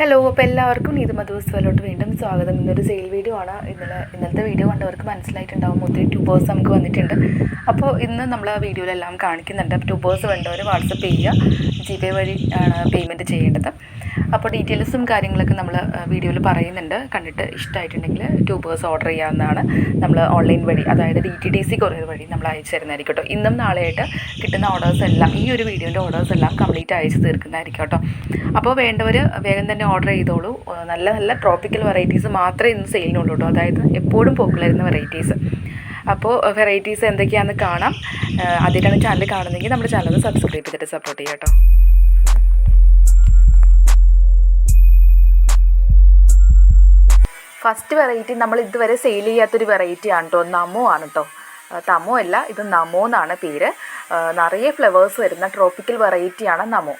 Hello അപ്പോൾ എല്ലാവർക്കും നീതു മധുസ്വലോട്ട് വീണ്ടും സ്വാഗതം. ഇന്നൊരു സെയിൽ വീഡിയോ ആണ്. ഇന്നലെ ഇന്നലത്തെ വീഡിയോ കണ്ടവർക്ക് മനസ്സിലായിട്ടുണ്ടാവും. ഒത്തിരി ട്യൂബേഴ്സ് നമുക്ക് വന്നിട്ടുണ്ട്. അപ്പോൾ ഇന്ന് നമ്മൾ ആ വീഡിയോയിലെല്ലാം കാണിക്കുന്നുണ്ട്. ട്യൂബേഴ്സ് വേണ്ടവർ വാട്സപ്പ് ചെയ്യുക ജി പേ വഴി ആണ് പേയ്മെന്റ് ചെയ്യേണ്ടത്. അപ്പോൾ ഡീറ്റെയിൽസും കാര്യങ്ങളൊക്കെ നമ്മൾ വീഡിയോയിൽ പറയുന്നുണ്ട്. കണ്ടിട്ട് ഇഷ്ടമായിട്ടുണ്ടെങ്കിൽ ട്യൂബേഴ്സ് ഓർഡർ ചെയ്യാവുന്നതാണ്. നമ്മൾ ഓൺലൈൻ വഴി അതായത് D T D C courier വഴി നമ്മൾ അയച്ചു തരുന്നതായിരിക്കും കേട്ടോ. ഇന്നും നാളെയായിട്ട് കിട്ടുന്ന ഓർഡേഴ്സ് എല്ലാം ഈ ഒരു വീഡിയോന്റെ ഓർഡേഴ്സ് എല്ലാം കംപ്ലീറ്റ് അയച്ചു തീർക്കുന്നതായിരിക്കും കേട്ടോ. അപ്പോൾ വേണ്ടവർ വേഗം തന്നെ ഓർഡർ ചെയ്തോളൂ. നല്ല നല്ല ട്രോപ്പിക്കൽ വെറൈറ്റീസ് മാത്രമേ ഇന്ന് സെയിലിനുള്ളൂ കേട്ടോ. അതായത് എപ്പോഴും പോപ്പുലർ വെറൈറ്റീസ് അപ്പോൾ വെറൈറ്റീസ് എന്തൊക്കെയാണെന്ന് കാണാം. ആദ്യമായിട്ടാണ് ചാനൽ കാണുന്നതെങ്കിൽ നമ്മുടെ ചാനൽ സബ്സ്ക്രൈബ് ചെയ്തിട്ട് സപ്പോർട്ട് ചെയ്യാം കേട്ടോ. ഫസ്റ്റ് വെറൈറ്റി നമ്മൾ ഇതുവരെ സെയിൽ ചെയ്യാത്തൊരു വെറൈറ്റി ആണ് കേട്ടോ നമോ ആണ് കേട്ടോ തമോ അല്ല ഇത് നമോ എന്നാണ് പേര്. നിറയെ ഫ്ലവേഴ്സ് വരുന്ന ട്രോപ്പിക്കൽ വെറൈറ്റിയാണ് നമോ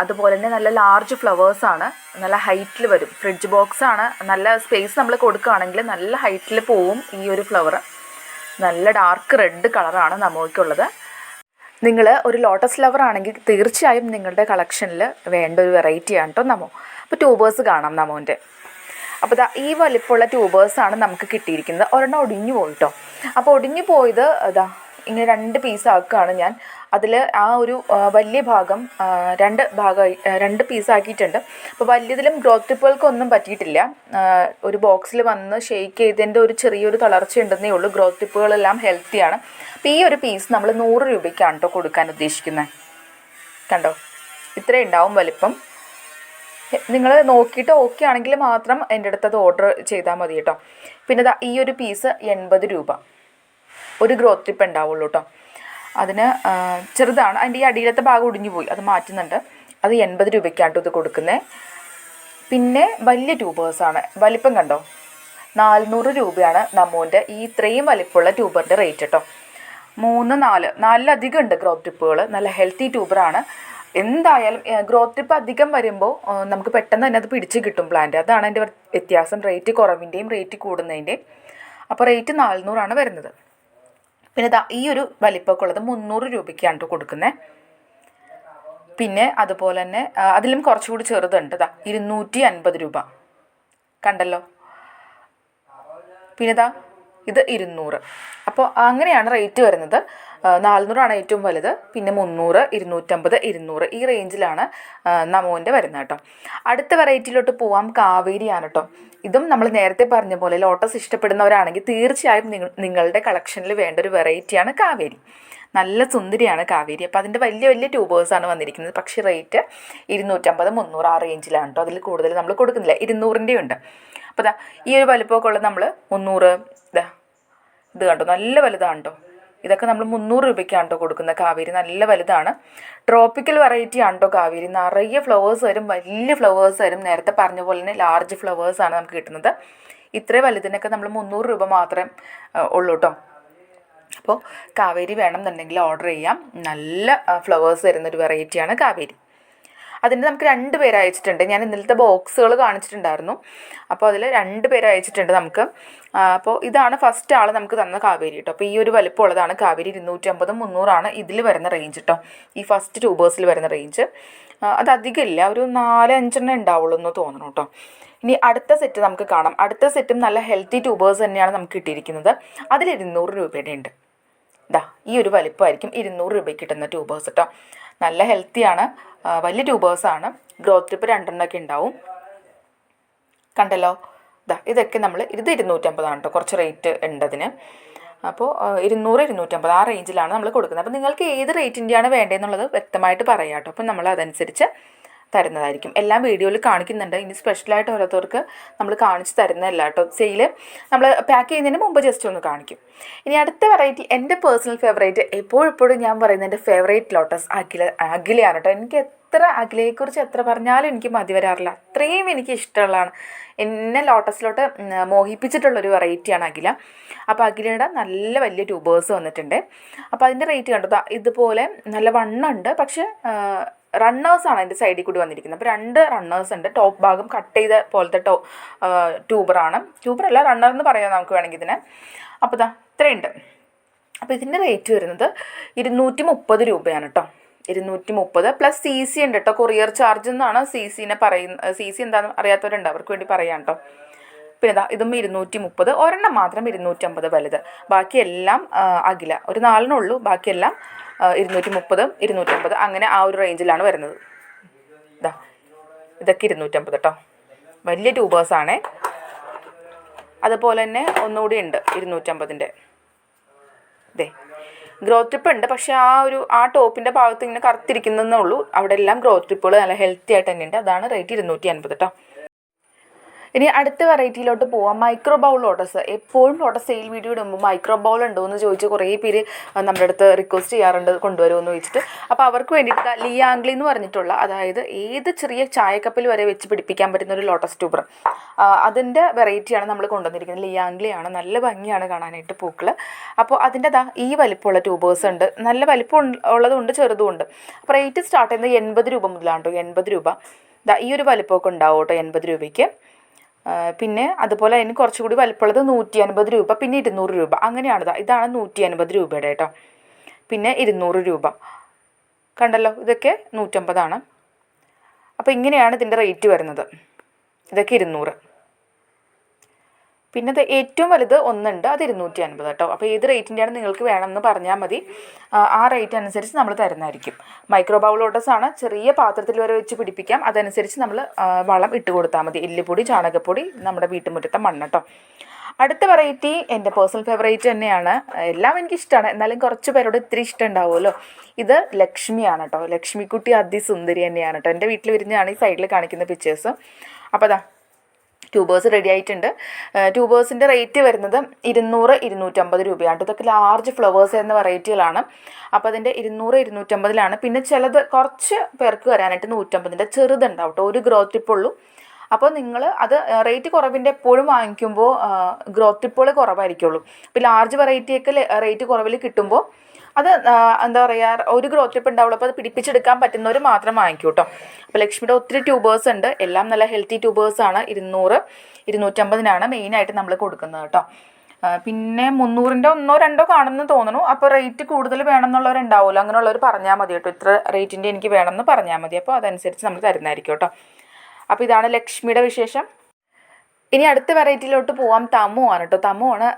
അതുപോലെ തന്നെ നല്ല ലാർജ് ഫ്ലവേഴ്സാണ് നല്ല ഹൈറ്റിൽ വരും. ഫ്രിഡ്ജ് ബോക്സ് ആണ് നല്ല സ്പേസ് നമ്മൾ കൊടുക്കുകയാണെങ്കിൽ നല്ല ഹൈറ്റിൽ പോവും ഈ ഒരു ഫ്ലവർ നല്ല ഡാർക്ക് റെഡ് കളറാണ് നമോയ്ക്കുള്ളത് നിങ്ങൾ ഒരു ലോട്ടസ് ഫ്ലവർ ആണെങ്കിൽ തീർച്ചയായും നിങ്ങളുടെ കളക്ഷനിൽ വേണ്ട ഒരു വെറൈറ്റിയാണ് കേട്ടോ നമോ അപ്പോൾ ട്യൂബേഴ്സ് കാണാം നമോന്റെ അപ്പോൾ ഇതാ ഈ വലിപ്പമുള്ള ട്യൂബേഴ്സാണ് നമുക്ക് കിട്ടിയിരിക്കുന്നത്. ഒരെണ്ണം ഒടിഞ്ഞു പോയിട്ടോ അപ്പോൾ ഒടിഞ്ഞു പോയത് ഇതാ ഇങ്ങനെ രണ്ട് പീസ് ആക്കുകയാണ് ഞാൻ. അതിൽ ആ ഒരു വലിയ ഭാഗം രണ്ട് ഭാഗമായി രണ്ട് പീസ് ആക്കിയിട്ടുണ്ട്. അപ്പോൾ വലിയതിലും ഗ്രോത്ത് ടിപ്പുകൾക്കൊന്നും പറ്റിയിട്ടില്ല. ഒരു ബോക്സിൽ വന്ന് ഷെയ്ക്ക് ചെയ്തതിന്റെ ഒരു ചെറിയൊരു തളർച്ച ഉണ്ടെന്നേ ഉള്ളൂ. ഗ്രോത്ത് ടിപ്പുകളെല്ലാം ഹെൽത്തിയാണ് അപ്പോൾ ഈ ഒരു പീസ് നമ്മൾ നൂറ് രൂപയ്ക്കാണ് കേട്ടോ കൊടുക്കാൻ ഉദ്ദേശിക്കുന്നത് കണ്ടോ? ഇത്രയും ഉണ്ടാവും വലിപ്പം. നിങ്ങൾ നോക്കിയിട്ട് ഓക്കെ ആണെങ്കിൽ മാത്രം എന്റെ അടുത്ത് അത് ഓർഡർ ചെയ്താൽ മതി കേട്ടോ പിന്നെ ഈ ഒരു പീസ് എൺപത് രൂപ. ഒരു ഗ്രോത്ത് ടിപ്പ് ഉണ്ടാവുള്ളൂ കേട്ടോ അതിന് ചെറുതാണ്. അതിന്റെ ഈ അടിയിലത്തെ ഭാഗം ഒടിഞ്ഞു പോയി. അത് മാറ്റുന്നുണ്ട്. അത് എൺപത് രൂപയ്ക്കാണ് ഇത് കൊടുക്കുന്നത് പിന്നെ വലിയ ട്യൂബേഴ്സാണ് വലിപ്പം കണ്ടോ? നാനൂറ് രൂപയാണ് നമ്മൂന്റെ ഈ ഇത്രയും വലിപ്പമുള്ള ട്യൂബറിന്റെ റേറ്റ് കേട്ടോ മൂന്ന് നാല്. നാലിലധികം ഉണ്ട് ഗ്രോത്ത് ടിപ്പുകൾ നല്ല ഹെൽത്തി ട്യൂബറാണ് എന്തായാലും ഗ്രോത്ത് ടിപ്പ് അധികം വരുമ്പോൾ നമുക്ക് പെട്ടെന്ന് തന്നെ അത് പിടിച്ച് കിട്ടും പ്ലാന്റ് അതാണ് അതിന്റെ വ്യത്യാസം. റേറ്റ് കുറവിന്റെയും റേറ്റ് കൂടുന്നതിന്റെയും അപ്പോൾ റേറ്റ് നാനൂറാണ് വരുന്നത്. പിന്നെ ദാ ഈ ഒരു വലിപ്പമൊക്കെ ഉള്ളത് മുന്നൂറ് രൂപയ്ക്കാണ് കൊടുക്കുന്നത് പിന്നെ അതുപോലെ തന്നെ അതിലും കുറച്ചുകൂടി ചെറുതുണ്ട്. ദാ ഇരുന്നൂറ്റി അൻപത് രൂപ. കണ്ടല്ലോ? പിന്നെ ദാ ഇത് ഇരുന്നൂറ്. അപ്പോൾ അങ്ങനെയാണ് റേറ്റ് വരുന്നത്. ആ, നാനൂറാണ് ഏറ്റവും വലുത്. പിന്നെ മുന്നൂറ് ഇരുന്നൂറ്റമ്പത് ഇരുന്നൂറ് ഈ റേഞ്ചിലാണ് നമോന്റെ വരുന്നത് കേട്ടോ. അടുത്ത വെറൈറ്റിയിലോട്ട് പോവാം. കാവേരിയാണ് കേട്ടോ. ഇതും നമ്മൾ നേരത്തെ പറഞ്ഞ പോലെ ലോട്ടസ് ഇഷ്ടപ്പെടുന്നവരാണെങ്കിൽ തീർച്ചയായും നിങ്ങളുടെ കളക്ഷനിൽ വേണ്ട ഒരു വെറൈറ്റിയാണ് കാവേരി. നല്ല സുന്ദരിയാണ് കാവേരി. അപ്പോൾ അതിന്റെ വലിയ വലിയ ട്യൂബേഴ്സാണ് വന്നിരിക്കുന്നത്. പക്ഷേ റേറ്റ് ഇരുന്നൂറ്റമ്പത് മുന്നൂറ് ആ റേഞ്ചിലാണ് കേട്ടോ. അതിൽ കൂടുതൽ നമ്മൾ കൊടുക്കുന്നില്ല. ഇരുന്നൂറിന്റെ ഉണ്ട്. അപ്പോൾ ദാ ഈ ഒരു വലുപ്പമൊക്കെ ഉള്ളത് നമ്മൾ മുന്നൂറ് ഇതാ ഇത് കണ്ടോ? നല്ല വലുതാണ് കേട്ടോ ഇതൊക്കെ നമ്മൾ മുന്നൂറ് രൂപയ്ക്കാണ് കേട്ടോ കൊടുക്കുന്നത്. കാവേരി നല്ല വലുതാണ്. ട്രോപ്പിക്കൽ വെറൈറ്റി ആണ് കേട്ടോ കാവേരി. നിറയെ ഫ്ലവേഴ്സ് വരും. വലിയ ഫ്ലവേഴ്സ് വരും. നേരത്തെ പറഞ്ഞ പോലെ തന്നെ ലാർജ് ഫ്ലവേഴ്സാണ് നമുക്ക് കിട്ടുന്നത്. ഇത്രയും വലുതിനൊക്കെ നമ്മൾ മുന്നൂറ് രൂപ മാത്രമേ ഉള്ളൂ കേട്ടോ അപ്പോൾ കാവേരി വേണമെന്നുണ്ടെങ്കിൽ ഓർഡർ ചെയ്യാം. നല്ല ഫ്ലവേഴ്സ് വരുന്നൊരു വെറൈറ്റിയാണ് കാവേരി. അതിന്റെ നമുക്ക് രണ്ട് പേര് അയച്ചിട്ടുണ്ട്. ഞാൻ ഇന്നലത്തെ ബോക്സുകൾ കാണിച്ചിട്ടുണ്ടായിരുന്നു. അപ്പോൾ അതിൽ രണ്ട് പേര് അയച്ചിട്ടുണ്ട് നമുക്ക്. അപ്പോൾ ഇതാണ് ഫസ്റ്റ് ആൾ നമുക്ക് തന്ന കാവേരി കേട്ടോ. അപ്പോൾ ഈ ഒരു വലിപ്പമുള്ളതാണ് കാവേരി ഇരുന്നൂറ്റമ്പതും മുന്നൂറാണ് ഇതിൽ വരുന്ന റേഞ്ച് കേട്ടോ. ഈ ഫസ്റ്റ് ട്യൂബേഴ്സിൽ വരുന്ന റേഞ്ച് അത് അധികമില്ല ഒരു നാല് അഞ്ചെണ്ണം ഉണ്ടാവുള്ളൂ എന്ന് തോന്നുന്നു കേട്ടോ. ഇനി അടുത്ത സെറ്റ് നമുക്ക് കാണാം. അടുത്ത സെറ്റും നല്ല ഹെൽത്തി ട്യൂബേഴ്സ് തന്നെയാണ് നമുക്ക് കിട്ടിയിരിക്കുന്നത്. അതിൽ ഇരുന്നൂറ് രൂപയുടെ ഉണ്ട് ഇതാ ഈ ഒരു വലിപ്പമായിരിക്കും ഇരുന്നൂറ് രൂപയ്ക്ക് കിട്ടുന്ന ട്യൂബേഴ്സ് കേട്ടോ. നല്ല ഹെൽത്തിയാണ്. വലിയ ട്യൂബേഴ്സാണ്. ഗ്രോത്ത് ടിപ്പ് രണ്ടെണ്ണമൊക്കെ ഉണ്ടാവും. കണ്ടല്ലോ? ഇതാ ഇതൊക്കെ നമ്മൾ ഇത് ഇരുന്നൂറ്റമ്പതാണ് കേട്ടോ കുറച്ച് റേറ്റ് ഉണ്ട് അതിന് അപ്പോൾ ഇരുന്നൂറ് ഇരുന്നൂറ്റമ്പത് ആ റേഞ്ചിലാണ് നമ്മൾ കൊടുക്കുന്നത്. അപ്പോൾ നിങ്ങൾക്ക് ഏത് റേറ്റിന്റെയാണ് വേണ്ടതെന്നുള്ളത് വ്യക്തമായിട്ട് പറയാം കേട്ടോ അപ്പം നമ്മൾ അതനുസരിച്ച് തരുന്നതായിരിക്കും. എല്ലാം വീഡിയോയിൽ കാണിക്കുന്നുണ്ട്. ഇനി സ്പെഷ്യലായിട്ട് ഓരോരുത്തർക്ക് നമ്മൾ കാണിച്ച് തരുന്നതല്ല കേട്ടോ. സെയിൽ നമ്മൾ പാക്ക് ചെയ്യുന്നതിന് മുമ്പ് ജസ്റ്റ് ഒന്ന് കാണിക്കും. ഇനി അടുത്ത വെറൈറ്റി എന്റെ പേഴ്സണൽ ഫേവറേറ്റ് എപ്പോഴെപ്പോഴും ഞാൻ പറയുന്ന എന്റെ ഫേവറേറ്റ് ലോട്ടസ് അഖില അഖിലയാണ് കേട്ടോ. എനിക്ക് എത്ര അഖിലയെക്കുറിച്ച് എത്ര പറഞ്ഞാലും എനിക്ക് മതി വരാറില്ല. അത്രയും എനിക്ക് ഇഷ്ടമുള്ളതാണ്. എന്നെ ലോട്ടസിലോട്ട് മോഹിപ്പിച്ചിട്ടുള്ള മോഹിപ്പിച്ചിട്ടുള്ളൊരു വെറൈറ്റിയാണ് അഖില. അപ്പോൾ അഖിലയുടെ നല്ല വലിയ ട്യൂബേഴ്സ് വന്നിട്ടുണ്ട്. അപ്പോൾ അതിന്റെ റേറ്റ് കണ്ടോ? ഇതുപോലെ നല്ല വണ്ണമുണ്ട് പക്ഷേ റണ്ണേഴ്സാണ് അതിന്റെ സൈഡിൽ കൂടി വന്നിരിക്കുന്നത്. അപ്പോൾ രണ്ട് റണ്ണേഴ്സ് ഉണ്ട്. ടോപ്പ് ഭാഗം കട്ട് ചെയ്ത പോലത്തെ ടോ ട്യൂബറാണ് ട്യൂബറല്ല റണ്ണർ എന്ന് പറയാം നമുക്ക് വേണമെങ്കിൽ ഇതിനെ. അപ്പോൾ ഇതാ ഇത്രയുണ്ട്. അപ്പോൾ ഇതിന്റെ റേറ്റ് വരുന്നത് ഇരുന്നൂറ്റി മുപ്പത് രൂപയാണ് കേട്ടോ ഇരുന്നൂറ്റി മുപ്പത് പ്ലസ് സി സി ഉണ്ട് കേട്ടോ കൊറിയർ ചാർജ് എന്നാണ് സി സിനെ പറയുന്ന സി സി എന്താണെന്ന് അറിയാത്തവരുണ്ട് അവർക്ക് വേണ്ടി പറയാം കേട്ടോ പിന്നെ ഇതാ ഇതും ഇരുന്നൂറ്റി മുപ്പത് ഒരെണ്ണം മാത്രം ഇരുന്നൂറ്റമ്പത് വലുത്. ബാക്കിയെല്ലാം അകില ഒരു നാലിനുള്ളൂ ബാക്കിയെല്ലാം ഇരുന്നൂറ്റി മുപ്പത് ഇരുന്നൂറ്റമ്പത് അങ്ങനെ ആ ഒരു റേഞ്ചിലാണ് വരുന്നത്. ഇതാ ഇതൊക്കെ ഇരുന്നൂറ്റമ്പത് കേട്ടോ വലിയ ട്യൂബേഴ്സാണേ അതുപോലെ തന്നെ ഒന്നുകൂടി ഉണ്ട് ഇരുന്നൂറ്റമ്പതിന്റെ ഇതേ ഗ്രോത്ത് ട്രിപ്പ് ഉണ്ട്. പക്ഷേ ആ ഒരു ആ ടോപ്പിന്റെ ഭാഗത്ത് ഇങ്ങനെ കറുത്തിരിക്കുന്നതെന്നേ ഉള്ളൂ. അവിടെ എല്ലാം ഗ്രോത്ത് ട്രിപ്പുകൾ നല്ല ഹെൽത്തി ആയിട്ട് തന്നെ ഉണ്ട് അതാണ് റേറ്റ് ഇരുന്നൂറ്റി അൻപത് കേട്ടോ ഇനി അടുത്ത വെറൈറ്റിയിലോട്ട് പോവാം. മൈക്രോ ബൗൾ ലോട്ടസ് എപ്പോഴും ലോട്ടസ് സെയിൽ വീഡിയോ ഇടുമ്പോൾ മൈക്രോ ബൗൾ ഉണ്ടോ എന്ന് ചോദിച്ച് കുറേ പേര് നമ്മുടെ അടുത്ത് റിക്വസ്റ്റ് ചെയ്യാറുണ്ട് കൊണ്ടുവരുമെന്ന് ചോദിച്ചിട്ട്. അപ്പോൾ അവർക്ക് വേണ്ടിയിട്ട് ലിയാംഗ്ലി എന്ന് പറഞ്ഞിട്ടുള്ള അതായത് ഏത് ചെറിയ ചായക്കപ്പിൽ വരെ വെച്ച് പിടിപ്പിക്കാൻ പറ്റുന്ന ഒരു ലോട്ടസ് ട്യൂബർ അതിന്റെ വെറൈറ്റിയാണ് നമ്മൾ കൊണ്ടുവന്നിരിക്കുന്നത്. ലിയാംഗ്ലി ആണ്. നല്ല ഭംഗിയാണ് കാണാനായിട്ട് പൂക്കൾ അപ്പോൾ അതിന്റെ ദാ ഈ വലിപ്പമുള്ള ട്യൂബേഴ്സ് ഉണ്ട്. നല്ല വലിപ്പം ഉള്ള- ഉള്ളതുണ്ട് ചെറുതുമുണ്ട് അപ്പോൾ റേറ്റ് സ്റ്റാർട്ട് ചെയ്യുന്നത് എൺപത് രൂപ മുതലാണ് കേട്ടോ എൺപത് രൂപ. ഈ ഒരു വലിപ്പമൊക്കെ ഉണ്ടാവും കേട്ടോ എൺപത് രൂപയ്ക്ക്. പിന്നെ അതുപോലെ അതിന് കുറച്ചുകൂടി വലിപ്പമുള്ളത് നൂറ്റി അൻപത് രൂപ പിന്നെ ഇരുന്നൂറ് രൂപ. അങ്ങനെയാണ് ഇതാ ഇതാണ് നൂറ്റി അൻപത് രൂപയുടെ കേട്ടോ. പിന്നെ ഇരുന്നൂറ് രൂപ. കണ്ടല്ലോ ഇതൊക്കെ നൂറ്റമ്പതാണ്. അപ്പോൾ ഇങ്ങനെയാണ് ഇതിന്റെ റേറ്റ് വരുന്നത്. ഇതൊക്കെ ഇരുന്നൂറ്. പിന്നെ ഏറ്റവും വലുത് ഒന്നുണ്ട് അത് ഇരുന്നൂറ്റി അൻപത് കേട്ടോ. അപ്പോൾ ഏത് റേറ്റിന്റെയാണ് നിങ്ങൾക്ക് വേണമെന്ന് പറഞ്ഞാൽ മതി. ആ, റേറ്റ് അനുസരിച്ച് നമ്മൾ തരുന്നതായിരിക്കും. മൈക്രോ ബൗൾ ലോട്ടസ് ആണ് ചെറിയ പാത്രത്തിൽ വരെ വെച്ച് പിടിപ്പിക്കാം. അതനുസരിച്ച് നമ്മൾ വളം ഇട്ട് കൊടുത്താൽ മതി. എല്ലുപൊടി ചാണകപ്പൊടി നമ്മുടെ വീട്ടുമുറ്റത്തെ മണ്ണ് കേട്ടോ. അടുത്ത വെറൈറ്റി എന്റെ പേഴ്സണൽ ഫേവറേറ്റ് തന്നെയാണ്. എല്ലാം എനിക്കിഷ്ടമാണ് എന്നാലും കുറച്ച് പേരോട് ഇത്തിരി ഇഷ്ടം ഉണ്ടാവുമല്ലോ ഇത് ലക്ഷ്മിയാണ് കേട്ടോ. ലക്ഷ്മിക്കുട്ടി അതിസുന്ദരി തന്നെയാണ് കേട്ടോ. എന്റെ വീട്ടിൽ വിരിഞ്ഞാണ് ഈ സൈഡിൽ കാണിക്കുന്ന പിക്ചേഴ്സ് അപ്പോൾ അതാ ട്യൂബേഴ്സ് റെഡി ആയിട്ടുണ്ട്. ട്യൂബേഴ്സിന്റെ റേറ്റ് വരുന്നത് ഇരുന്നൂറ് ഇരുന്നൂറ്റമ്പത് രൂപയാണ്. ഇതൊക്കെ ലാർജ് ഫ്ലവേഴ്സ് എന്ന വെറൈറ്റികളാണ് അപ്പോൾ അതിന്റെ ഇരുന്നൂറ് ഇരുന്നൂറ്റമ്പതിലാണ്. പിന്നെ ചിലത് കുറച്ച് പേർക്ക് വരാനായിട്ട് നൂറ്റമ്പതിന്റെ ചെറുതുണ്ടാവും കേട്ടോ. ഒരു ഗ്രോത്ത് ടിപ്പുള്ളൂ അപ്പോൾ നിങ്ങൾ അത് റേറ്റ് കുറവിന്റെ എപ്പോഴും വാങ്ങിക്കുമ്പോൾ ഗ്രോത്ത് ടിപ്പുകൾ കുറവായിരിക്കുള്ളൂ. ഇപ്പോൾ ലാർജ് വെറൈറ്റിയൊക്കെ റേറ്റ് കുറവിൽ കിട്ടുമ്പോൾ അത് എന്താ പറയുക ഒരു ഗ്രോത്ത് ടിപ്പ് ഉണ്ടാവുള്ളൂ. അപ്പോൾ അത് പിടിപ്പിച്ചെടുക്കാൻ പറ്റുന്നവർ മാത്രം വാങ്ങിക്കൂ കേട്ടോ അപ്പോൾ ലക്ഷ്മിയുടെ ഒത്തിരി ട്യൂബേഴ്സ് ഉണ്ട്. എല്ലാം നല്ല ഹെൽത്തി ട്യൂബേഴ്സ് ആണ്. ഇരുന്നൂറ് ഇരുന്നൂറ്റമ്പതിനാണ് മെയിനായിട്ട് നമ്മൾ കൊടുക്കുന്നത് കേട്ടോ. പിന്നെ മുന്നൂറിന്റെ ഒന്നോ രണ്ടോ കാണുമെന്ന് തോന്നുന്നു. അപ്പോൾ റേറ്റ് കൂടുതൽ വേണമെന്നുള്ളവരുണ്ടാവുമല്ലോ അങ്ങനെയുള്ളവർ പറഞ്ഞാൽ മതി കേട്ടോ. ഇത്ര റേറ്റിന്റെ എനിക്ക് വേണമെന്ന് പറഞ്ഞാൽ മതി. അപ്പോൾ അതനുസരിച്ച് നമ്മൾ തരുന്നതായിരിക്കും കേട്ടോ. അപ്പോൾ ഇതാണ് ലക്ഷ്മിയുടെ വിശേഷം. ഇനി അടുത്ത വെറൈറ്റിയിലോട്ട് പോവാം. തമു ആണ് കേട്ടോ തമു ആണ്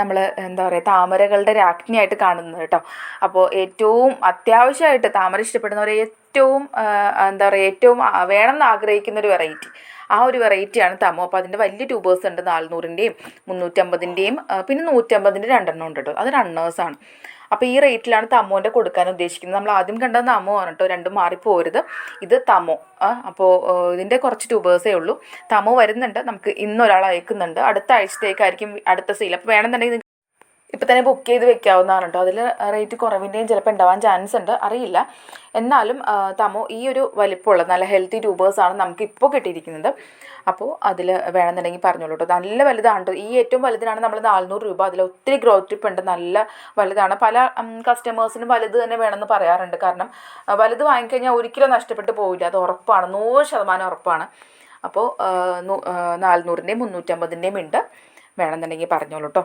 നമ്മൾ എന്താ പറയുക താമരകളുടെ രാജ്ഞിയായിട്ട് കാണുന്നത് കേട്ടോ അപ്പോൾ ഏറ്റവും അത്യാവശ്യമായിട്ട് താമര ഇഷ്ടപ്പെടുന്നവർ ഏറ്റവും എന്താ പറയുക ഏറ്റവും വേണം എന്ന് ആഗ്രഹിക്കുന്ന ഒരു വെറൈറ്റി. ആ ഒരു വെറൈറ്റിയാണ് തമു അപ്പോൾ അതിന്റെ വലിയ ട്യൂബേഴ്സ് ഉണ്ട് നാനൂറിന്റെയും മുന്നൂറ്റമ്പതിന്റെയും പിന്നെ നൂറ്റമ്പതിന്റെ രണ്ടെണ്ണം ഉണ്ട് കേട്ടോ അത് റണ്ണേഴ്സാണ് അപ്പോൾ ഈ റേറ്റിലാണ് തമോന്റെ കൊടുക്കാൻ ഉദ്ദേശിക്കുന്നത്. നമ്മൾ ആദ്യം കണ്ടത് തമോ ആണ് കേട്ടോ രണ്ടും മാറിപ്പോരുത്. ഇത് തമോ. അപ്പോൾ ഇതിന്റെ കുറച്ച് ട്യൂബേഴ്സേ ഉള്ളൂ. തമോ വരുന്നുണ്ട്. നമുക്ക് ഇന്നൊരാൾ അയക്കുന്നുണ്ട്. അടുത്ത ആഴ്ചത്തേക്കായിരിക്കും അടുത്ത സെയിൽ അപ്പോൾ വേണമെന്നുണ്ടെങ്കിൽ ഇപ്പം തന്നെ ബുക്ക് ചെയ്ത് വെക്കാവുന്നതാണ് കേട്ടോ അതിൽ റേറ്റ് കുറവിന്റെയും ചിലപ്പോൾ ഉണ്ടാവാൻ ചാൻസ് ഉണ്ട്. അറിയില്ല. എന്നാലും തമോ ഈ ഒരു വലിപ്പമുള്ള നല്ല ഹെൽത്തി ട്യൂബേഴ്സാണ് നമുക്ക് ഇപ്പോൾ കിട്ടിയിരിക്കുന്നത്. അപ്പോൾ അതിൽ വേണമെന്നുണ്ടെങ്കിൽ പറഞ്ഞോളൂ കേട്ടോ നല്ല വലുതാണ് ഈ ഏറ്റവും വലുതിനാണ് നമ്മൾ നാനൂറ് രൂപ. അതിൽ ഒത്തിരി ഗ്രോത്ത് ടിപ്പ് ഉണ്ട്. നല്ല വലുതാണ്. പല കസ്റ്റമേഴ്സിനും വലുത് തന്നെ വേണമെന്ന് പറയാറുണ്ട്. കാരണം വലുത് വാങ്ങിക്കഴിഞ്ഞാൽ ഒരിക്കലും നഷ്ടപ്പെട്ടു പോവില്ല. അത് ഉറപ്പാണ്. നൂറ് ശതമാനം ഉറപ്പാണ്. അപ്പോൾ നാനൂറിന്റെയും മുന്നൂറ്റമ്പതിന്റെയും ഉണ്ട്. വേണമെന്നുണ്ടെങ്കിൽ പറഞ്ഞോളൂ കേട്ടോ